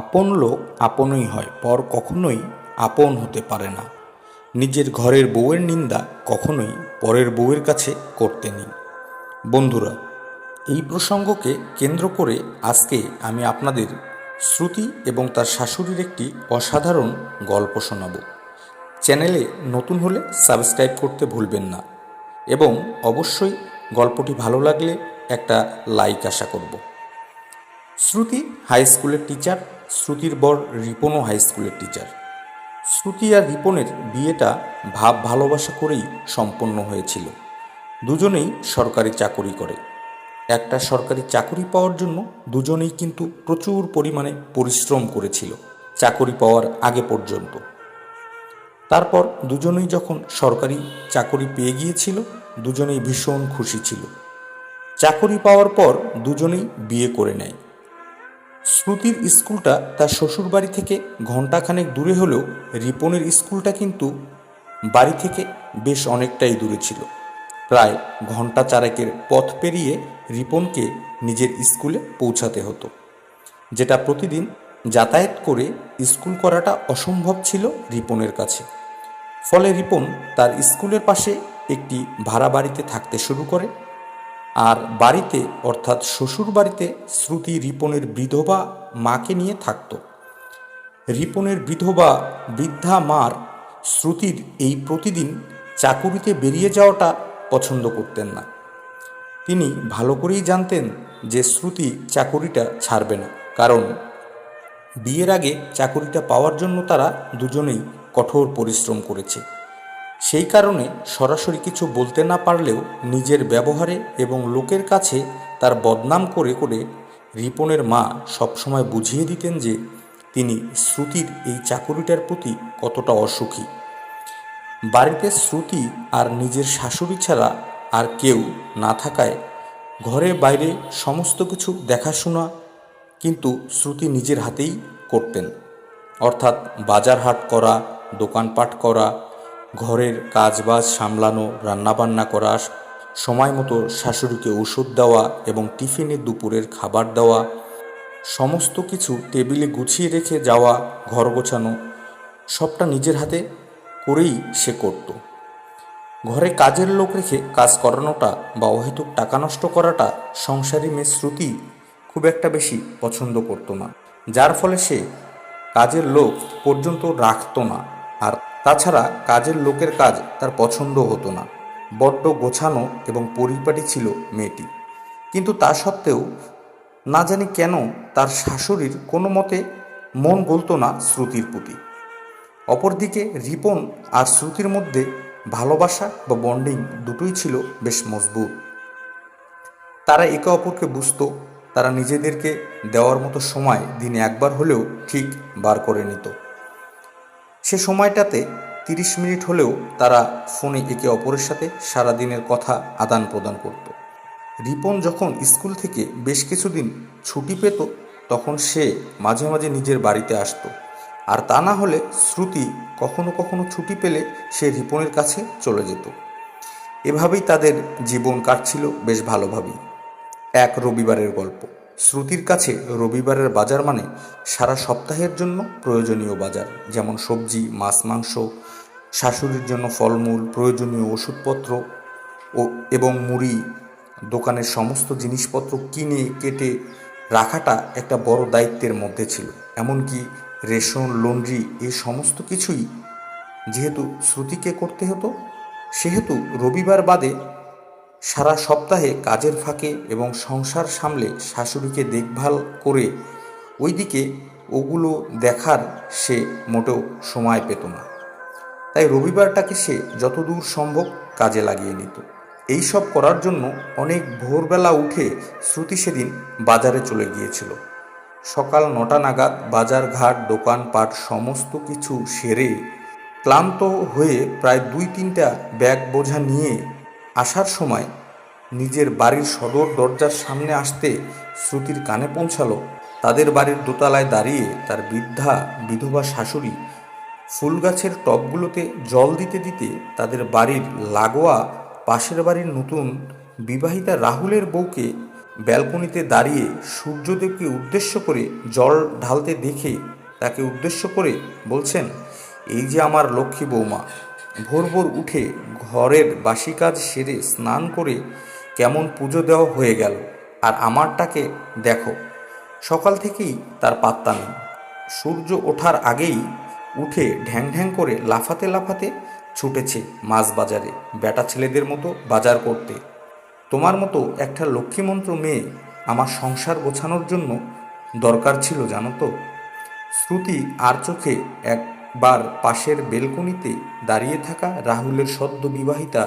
আপন লোক আপনই হয়, পর কখনোই আপন হতে পারে না। নিজের ঘরের বউয়ের নিন্দা কখনোই পরের বউয়ের কাছে করতে নেই। বন্ধুরা, এই প্রসঙ্গকে কেন্দ্র করে আজকে আমি আপনাদের শ্রুতি এবং তার শাশুড়ির একটি অসাধারণ গল্প শোনাব। চ্যানেলে নতুন হলে সাবস্ক্রাইব করতে ভুলবেন না এবং অবশ্যই গল্পটি ভালো লাগলে একটা লাইক আশা করব। শ্রুতি হাই স্কুলের টিচার শ্রুতির বর রিপনও হাই স্কুলের টিচার শ্রুতি আর রিপনের বিয়েটা ভাব ভালোবাসা করেই সম্পন্ন হয়েছিল। দুজনেই সরকারি চাকরি করে। একটা সরকারি চাকরি পাওয়ার জন্য দুজনেই কিন্তু প্রচুর পরিমাণে পরিশ্রম করেছিল, চাকরি পাওয়ার আগে পর্যন্ত। তারপর দুজনেই যখন সরকারি চাকরি পেয়ে গিয়েছিল, দুজনেই ভীষণ খুশি ছিল। চাকরি পাওয়ার পর দুজনেই বিয়ে করে নেয়। শ্রুতির স্কুলটা তার শ্বশুরবাড়ি থেকে ঘণ্টাখানেক দূরে হলেও রিপনের স্কুলটা কিন্তু বাড়ি থেকে বেশ অনেকটাই দূরে ছিল। প্রায় ঘণ্টা চারেকের পথ পেরিয়ে রিপনকে নিজের স্কুলে পৌঁছাতে হতো। যেটা প্রতিদিন যাতায়াত করে স্কুল করাটা অসম্ভব ছিল রিপনের কাছে। ফলে রিপন তার স্কুলের পাশে একটি ভাড়া বাড়িতে থাকতে শুরু করে আর বাড়িতে, অর্থাৎ শ্বশুর বাড়িতে শ্রুতি রিপনের বিধবা মাকে নিয়ে থাকত। রিপনের বিধবা বৃদ্ধা মার শ্রুতির এই প্রতিদিন চাকুরিতে বেরিয়ে যাওয়াটা পছন্দ করতেন না। তিনি ভালো করেই জানতেন যে শ্রুতি চাকুরিটা ছাড়বে না, কারণ বিয়ের আগে চাকুরিটা পাওয়ার জন্য তারা দুজনেই কঠোর পরিশ্রম করেছে। সেই কারণে সরাসরি কিছু বলতে না পারলেও নিজের ব্যবহারে এবং লোকের কাছে তার বদনাম করে করে রিপনের মা সবসময় বুঝিয়ে দিতেন যে তিনি শ্রুতির এই চাকুরিটার প্রতি কতটা অসুখী। বাড়িতে শ্রুতি আর নিজের শাশুড়ি ছাড়া আর কেউ না থাকায় ঘরে বাইরে সমস্ত কিছু দেখাশোনা কিন্তু শ্রুতি নিজের হাতেই করতেন। অর্থাৎ বাজার হাট করা, দোকানপাট করা ঘরের কাজবাজ সামলানো, রান্নাবান্না করা, সময় মতো শাশুড়িকে ওষুধ দেওয়া এবং টিফিনে দুপুরের খাবার দেওয়া, সমস্ত কিছু টেবিলে গুছিয়ে রেখে যাওয়া, ঘর গোছানো, সবটা নিজের হাতে করেই সে করত। ঘরে কাজের লোক রেখে কাজ করানোটা বা অহেতুক টাকা নষ্ট করাটা সংসারী মেয়ে শ্রুতি খুব একটা বেশি পছন্দ করতো না, যার ফলে সে কাজের লোক পর্যন্ত রাখতো না। আর তাছাড়া কাজের লোকের কাজ তার পছন্দ হতো না। বড্ড গোছানো এবং পরিপাটি ছিল মেয়েটি। কিন্তু তা সত্ত্বেও না জানি কেন তার শাশুড়ির কোনো মতে মন গলতো না শ্রুতির প্রতি। অপরদিকে রিপন আর শ্রুতির মধ্যে ভালোবাসা বা বন্ডিং দুটোই ছিল বেশ মজবুত। তারা একে অপরকে বুঝত, তারা নিজেদেরকে দেওয়ার মতো সময় দিনে একবার হলেও ঠিক বার করে নিত। সে সময়টাতে তিরিশ মিনিট হলেও তারা ফোনে একে অপরের সাথে সারাদিনের কথা আদান প্রদান করত। রিপন যখন স্কুল থেকে বেশ কিছুদিন ছুটি পেত, তখন সে মাঝে মাঝে নিজের বাড়িতে আসতো। আর তা না হলে শ্রুতি কখনো কখনো ছুটি পেলে সে রিপনের কাছে চলে যেত। এভাবেই তাদের জীবন কাটছিল বেশ ভালোভাবেই। এক রবিবারের গল্প। শ্রুতির কাছে রবিবারের বাজার মানে সারা সপ্তাহের জন্য প্রয়োজনীয় বাজার, যেমন সবজি, মাছ, মাংস, শাশুড়ির জন্য ফলমূল, প্রয়োজনীয় ওষুধপত্র ও এবং মুড়ি। দোকানের সমস্ত জিনিসপত্র কিনে কেটে রাখাটা একটা বড় দায়িত্বের মধ্যে ছিল। এমনকি রেশন, লন্ড্রি এই সমস্ত কিছুই যেহেতু শ্রুতিকে করতে হতো, সেহেতু রবিবার বাদে সারা সপ্তাহে কাজের ফাঁকে এবং সংসার সামলে শাশুড়িকে দেখভাল করে ওইদিকে ওগুলো দেখার সে মোটেও সময় পেত না। তাই রবিবারটাকে সে যতদূর সম্ভব কাজে লাগিয়ে নিত। এই সব করার জন্য অনেক ভোরবেলা উঠে শ্রুতি সেদিন বাজারে চলে গিয়েছিল। সকাল নটা নাগাদ বাজার ঘাট, দোকানপাট সমস্ত কিছু সেরে ক্লান্ত হয়ে প্রায় দুই তিনটা ব্যাগ বোঝা নিয়ে আসার সময় নিজের বাড়ির সদর দরজার সামনে আসতে শ্রুতির কানে পৌঁছালো। তাদের বাড়ির দোতলায় দাঁড়িয়ে তার বৃদ্ধা, বিধবা শাশুড়ি ফুল গাছের টবগুলোতে জল দিতে দিতে তাদের বাড়ির লাগোয়া পাশের বাড়ির নতুন বিবাহিতা রাহুলের বউকে ব্যালকনিতে দাঁড়িয়ে সূর্যদেবকে উদ্দেশ্য করে জল ঢালতে দেখে তাকে উদ্দেশ্য করে বলছেন, এই যে আমার লক্ষ্মী বৌমা। ভোর ভোর উঠে ঘরের বাসি কাজ সেরে স্নান করে কেমন পুজো দেওয়া হয়ে গেল, আর আমারটাকে দেখো। সকাল থেকেই তার পাত্তা নেই। সূর্য ওঠার আগেই উঠে ঢ্যাং ঢ্যাং করে লাফাতে লাফাতে ছুটেছে মাছ বাজারে বেটা ছেলেদের মতো বাজার করতে। তোমার মতো একটা লক্ষ্মীমন্ত্র মেয়ে আমার সংসার গোছানোর জন্য দরকার ছিল, জানো তো? শ্রুতি আর চোখে একবার পাশের বেলকনিতে দাঁড়িয়ে থাকা রাহুলের সদ্য বিবাহিতা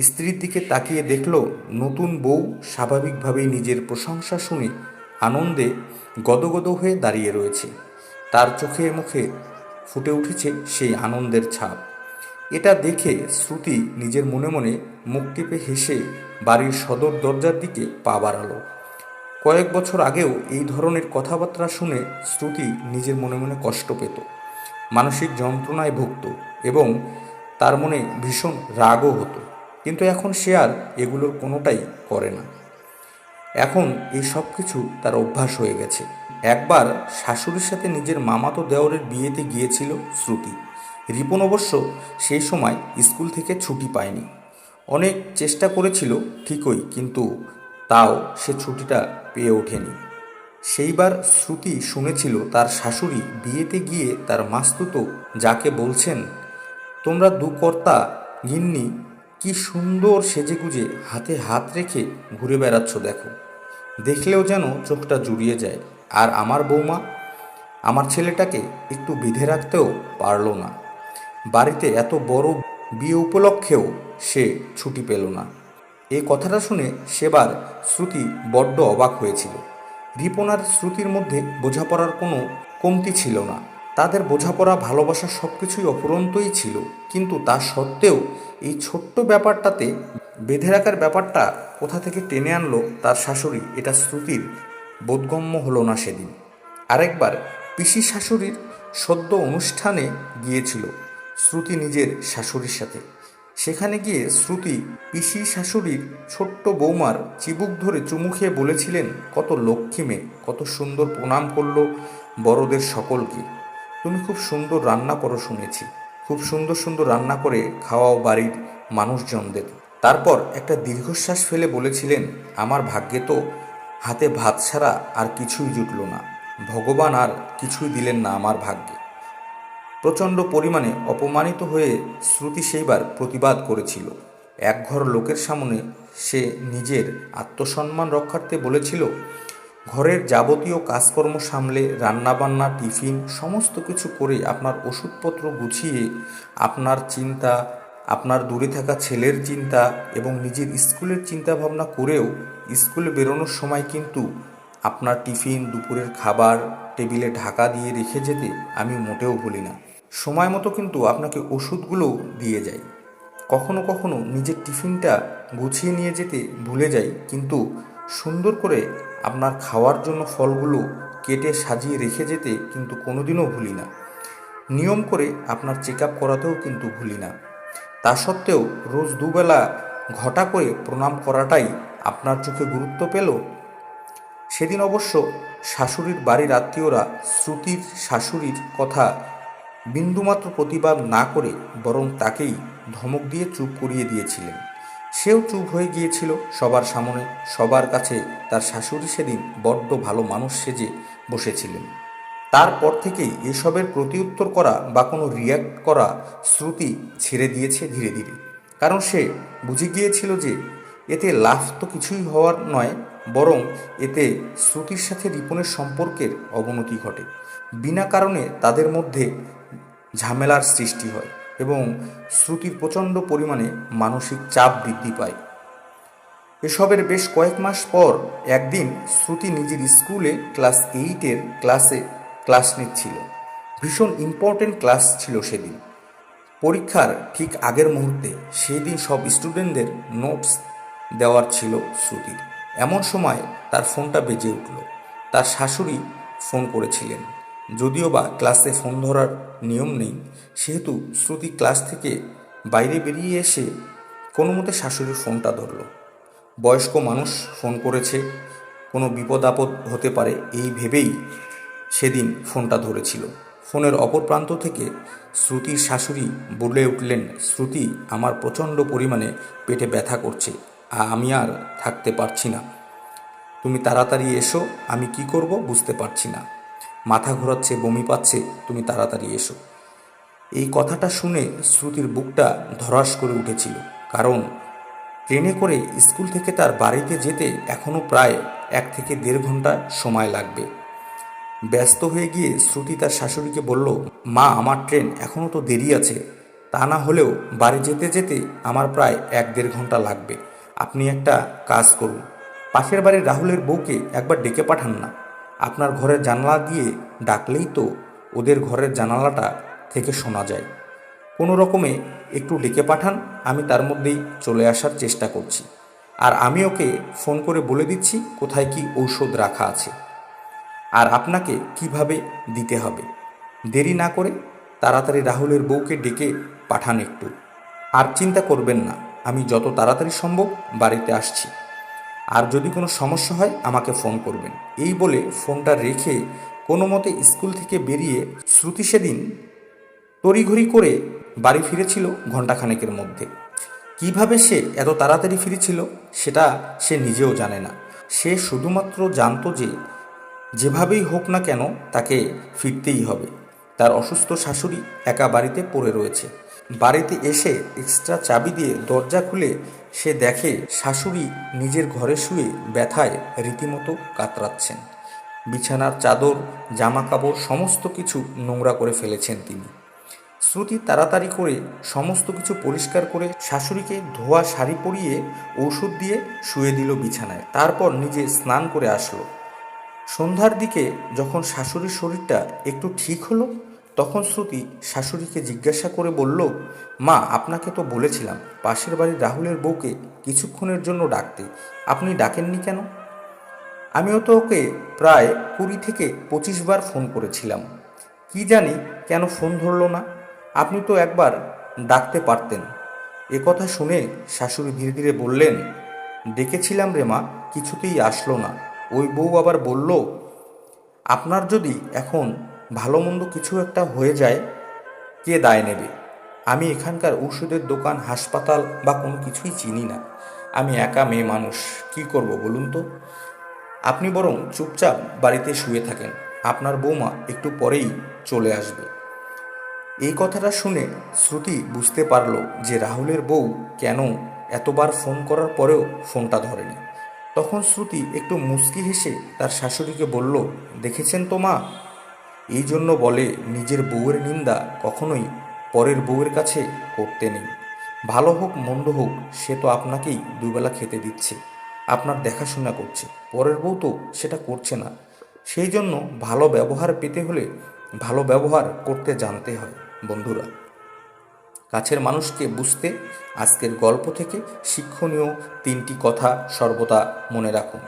স্ত্রীর দিকে তাকিয়ে দেখল, নতুন বউ স্বাভাবিকভাবেই নিজের প্রশংসা শুনে আনন্দে গদগদ হয়ে দাঁড়িয়ে রয়েছে। তার চোখে মুখে ফুটে উঠেছে সেই আনন্দের ছাপ। এটা দেখে শ্রুতি নিজের মনে মনে মুখ টিপে হেসে বাড়ির সদর দরজার দিকে পা বাড়ালো। কয়েক বছর আগেও এই ধরনের কথাবার্তা শুনে শ্রুতি নিজের মনে মনে কষ্ট পেত। মানসিক যন্ত্রণায় ভুগত এবং তার মনে ভীষণ রাগও হতো। কিন্তু এখন সে আর এগুলোর কোনোটাই করে না। এখন এই সব কিছু তার অভ্যাস হয়ে গেছে। একবার শাশুড়ির সাথে নিজের মামাতো দেওরের বিয়েতে গিয়েছিল শ্রুতি। রিপন অবশ্য সেই সময় স্কুল থেকে ছুটি পায়নি। অনেক চেষ্টা করেছিল ঠিকই, কিন্তু তাও সে ছুটিটা পেয়ে ওঠেনি। সেইবার শ্রুতি শুনেছিল তার শাশুড়ি বিয়েতে গিয়ে তার মাস্তুতো যাকে বলছেন, তোমরা দু কর্তা, গিন্নি, কি সুন্দর সেজেগুজে হাতে হাত রেখে ঘুরে বেড়াচ্ছ দেখো। দেখলেও যেন চোখটা জুড়িয়ে যায়। আর আমার বৌমা, আমার ছেলেটাকে একটু বিধে রাখতেও পারল না। বাড়িতে এত বড় বিয়ে উপলক্ষেও সে ছুটি পেল না। এই কথাটা শুনে সেবার শ্রুতি বড্ড অবাক হয়েছিল। রিপন আর শ্রুতির মধ্যে বোঝাপড়ার কোনো কমতি ছিল না। তাদের বোঝাপড়া, ভালোবাসা সব কিছুই অফুরন্তই ছিল। কিন্তু তা সত্ত্বেও এই ছোট্ট ব্যাপারটাতে বেঁধে রাখার ব্যাপারটা কোথা থেকে টেনে আনলো তার শাশুড়ি, এটা শ্রুতির বোধগম্য হলো না সেদিন। আরেকবার পিসি শাশুড়ির সদ্য অনুষ্ঠানে গিয়েছিল শ্রুতি নিজের শাশুড়ির সাথে। সেখানে গিয়ে শ্রুতি পিসি শাশুড়ির ছোট্ট বৌমার চিবুক ধরে চুমু খেয়ে বলেছিলেন, কত লক্ষ্মী মেয়ে, কত সুন্দর প্রণাম করল বড়দের সকলকে। তুমি খুব সুন্দর রান্না করো শুনেছি। খুব সুন্দর সুন্দর রান্না করে খাওয়াও বাড়ির মানুষজনদের। তারপর একটা দীর্ঘশ্বাস ফেলে বলেছিলেন, আমার ভাগ্যে তো হাতে ভাত ছাড়া আর কিছুই জুটল না। ভগবান আর কিছুই দিলেন না আমার ভাগ্যে। প্রচণ্ড পরিমাণে অপমানিত হয়ে শ্রুতি সেইবার প্রতিবাদ করেছিল। একঘর লোকের সামনে সে নিজের আত্মসম্মান রক্ষার্থে বলেছিল, ঘরের যাবতীয় কাজকর্ম সামলে, রান্নাবান্না, টিফিন, সমস্ত কিছু করে আপনার ওষুধপত্র গুছিয়ে আপনার চিন্তা, আপনার দূরে থাকা ছেলের চিন্তা এবং নিজের স্কুলের চিন্তা ভাবনা করেও স্কুলে বেরোনোর সময় কিন্তু আপনার টিফিন, দুপুরের খাবার, টেবিলে ঢাকা দিয়ে রেখে যেতে আমি মোটেও ভুলি না। সময় মতো কিন্তু আপনাকে ওষুধগুলোও দিয়ে যাই কখনো কখনো নিজের টিফিনটা গুছিয়ে নিয়ে যেতে ভুলে যাই, কিন্তু সুন্দর করে আপনার খাওয়ার জন্য ফলগুলো কেটে সাজিয়ে রেখে যেতে কিন্তু কোনোদিনও ভুলি না। নিয়ম করে আপনার চেক আপ করাতেও কিন্তু ভুলি না। তা সত্ত্বেও রোজ দুবেলা ঘটা করে প্রণাম করাটাই আপনার চোখে গুরুত্ব পেল। সেদিন অবশ্য শাশুড়ির বাড়ির আত্মীয়রা শ্রুতির শাশুড়ির কথা বিন্দুমাত্র প্রতিবাদ না করে বরং তাকেই ধমক দিয়ে চুপ করিয়ে দিয়েছিলেন। সেও চুপ হয়ে গিয়েছিল সবার সামনে, সবার কাছে। তার শাশুড়ি সেদিন বড্ড ভালো মানুষ সেজে বসেছিলেন। তারপর থেকেই এসবের প্রতিউত্তর করা বা কোনো রিয়্যাক্ট করা শ্রুতি ছেড়ে দিয়েছে ধীরে ধীরে। কারণ সে বুঝে গিয়েছিল যে এতে লাভ তো কিছুই হওয়ার নয়, বরং এতে শ্রুতির সাথে রিপনের সম্পর্কের অবনতি ঘটে। বিনা কারণে তাদের মধ্যে ঝামেলার সৃষ্টি হয় এবং শ্রুতির প্রচণ্ড পরিমাণে মানসিক চাপ বৃদ্ধি পায়। এসবের বেশ কয়েক মাস পর একদিন শ্রুতি নিজের স্কুলে ক্লাস এইটের ক্লাসে ক্লাস নিচ্ছিল। ভীষণ ইম্পর্টেন্ট ক্লাস ছিল সেদিন। পরীক্ষার ঠিক আগের মুহূর্তে সেই দিন সব স্টুডেন্টদের নোটস দেওয়ার ছিল শ্রুতির। এমন সময় তার ফোনটা বেজে উঠল। তার শাশুড়ি ফোন করেছিলেন। যদিও বা ক্লাসে ফোন ধরার নিয়ম নেই, সেহেতু শ্রুতি ক্লাস থেকে বাইরে বেরিয়ে এসে কোনো মতে শাশুড়ির ফোনটা ধরল। বয়স্ক মানুষ ফোন করেছে, কোনো বিপদ আপদ হতে পারে এই ভেবেই সেদিন ফোনটা ধরেছিল। ফোনের অপর প্রান্ত থেকে শ্রুতির শাশুড়ি বলে উঠলেন, শ্রুতি, আমার প্রচণ্ড পরিমাণে পেটে ব্যথা করছে, আমি আর থাকতে পারছি না। তুমি তাড়াতাড়ি এসো, আমি কি করব বুঝতে পারছি না। মাথা ঘোরাচ্ছে, বমি পাচ্ছে, তুমি তাড়াতাড়ি এসো। এই কথাটা শুনে শ্রুতির বুকটা ধরাস করে উঠেছিল, কারণ ট্রেনে করে স্কুল থেকে তার বাড়িতে যেতে এখনও প্রায় এক থেকে দেড় ঘণ্টা সময় লাগবে। ব্যস্ত হয়ে গিয়ে শ্রুতি তার শাশুড়িকে বলল, মা, আমার ট্রেন এখনও তো দেরি আছে। তা না হলেও বাড়ি যেতে যেতে আমার প্রায় এক দেড় ঘণ্টা লাগবে। আপনি একটা কাজ করুন। পাশের বাড়ির রাহুলের বউকে একবার ডেকে পাঠান না। আপনার ঘরের জানালা দিয়ে ডাকলেই তো ওদের ঘরের জানালাটা থেকে শোনা যায়। কোনো রকমে একটু ডেকে পাঠান, আমি তার মধ্যেই চলে আসার চেষ্টা করছি। আর আমি ওকে ফোন করে বলে দিচ্ছি কোথায় কি ঔষধ রাখা আছে। আর আপনাকে কীভাবে দিতে হবে। দেরি না করে তাড়াতাড়ি রাহুলের বউকে ডেকে পাঠান একটু। আর চিন্তা করবেন না, আমি যত তাড়াতাড়ি সম্ভব বাড়িতে আসছি। আর যদি কোনো সমস্যা হয়, আমাকে ফোন করবেন। এই বলে ফোনটা রেখে কোনো মতে স্কুল থেকে বেরিয়ে শ্রুতি সেদিন তড়িঘড়ি করে বাড়ি ফিরেছিল ঘণ্টাখানেকের মধ্যে। কীভাবে সে এত তাড়াতাড়ি ফিরেছিল, সেটা সে নিজেও জানে না। সে শুধুমাত্র জানতো যে, যেভাবেই হোক না কেন তাকে ফিরতেই হবে। তার অসুস্থ শাশুড়ি একা বাড়িতে পড়ে রয়েছে। বাড়িতে এসে এক্সট্রা চাবি দিয়ে দরজা খুলে সে দেখে শাশুড়ি নিজের ঘরে শুয়ে ব্যথায় রীতিমতো কাতরাচ্ছেন। বিছানার চাদর জামা কাপড় সমস্ত কিছু নোংরা করে ফেলেছেন তিনি। শ্রুতি তাড়াতাড়ি করে সমস্ত কিছু পরিষ্কার করে শাশুড়িকে ধোয়া শাড়ি পরিয়ে ঔষধ দিয়ে শুয়ে দিল বিছানায়। তারপর নিজে স্নান করে আসলো। সন্ধ্যার দিকে যখন শাশুড়ির শরীরটা একটু ঠিক হলো তখন শ্রুতি শাশুড়িকে জিজ্ঞাসা করে বলল, মা, আপনাকে তো বলেছিলাম, পাশের বাড়ির রাহুলের বউকে কিছুক্ষণের জন্য ডাকতে। আপনি ডাকেননি কেন? আমিও তো ওকে প্রায় কুড়ি থেকে পঁচিশ বার ফোন করেছিলাম। কি জানি কেন ফোন ধরলো না। আপনি তো একবার ডাকতে পারতেন। এ কথা শুনে শাশুড়ি ধীরে ধীরে বললেন ডেকেছিলাম রে মা, কিছুতেই আসলো না। ওই বউ আবার বলল, আপনার যদি এখন ভালো মন্দ কিছু একটা হয়ে যায়, কে দায় নেবে? আমি এখানকার ওষুধের দোকান, হাসপাতাল বা কোনো কিছুই চিনি না। আমি একা মেয়ে মানুষ, কি করব বলুন তো? আপনি বরং চুপচাপ বাড়িতে শুয়ে থাকেন। আপনার বৌমা একটু পরেই চলে আসবে। এই কথাটা শুনে শ্রুতি বুঝতে পারল যে রাহুলের বউ কেন এতবার ফোন করার পরেও ফোনটা ধরেনি। তখন শ্রুতি একটু মুচকি হেসে তার শাশুড়িকে বলল, দেখেছেন তো মা এই জন্য বলে, নিজের বউয়ের নিন্দা কখনোই পরের বউয়ের কাছে করতে নেই। ভালো হোক, মন্দ হোক, সে তো আপনাকেই দুবেলা খেতে দিচ্ছে, আপনার দেখাশোনা করছে। পরের বউ তো সেটা করছে না। সেই জন্য ভালো ব্যবহার পেতে হলে ভালো ব্যবহার করতে জানতে হয়, বন্ধুরা। কাছের মানুষকে বুঝতে আজকের গল্প থেকে শিক্ষণীয় তিনটি কথা সর্বদা মনে রাখুন।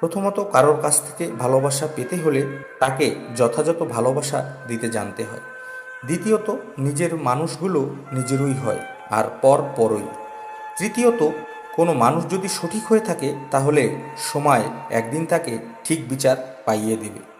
প্রথমত কারোর কাছ থেকে ভালোবাসা পেতে হলে তাকে যথাযথ ভালোবাসা দিতে জানতে হয়। দ্বিতীয়ত, নিজের মানুষগুলো নিজেরই হয় আর পর পরই। তৃতীয়ত, কোনো মানুষ যদি সঠিক হয়ে থাকে তাহলে সময় একদিন তাকে ঠিক বিচার পাইয়ে দেবে।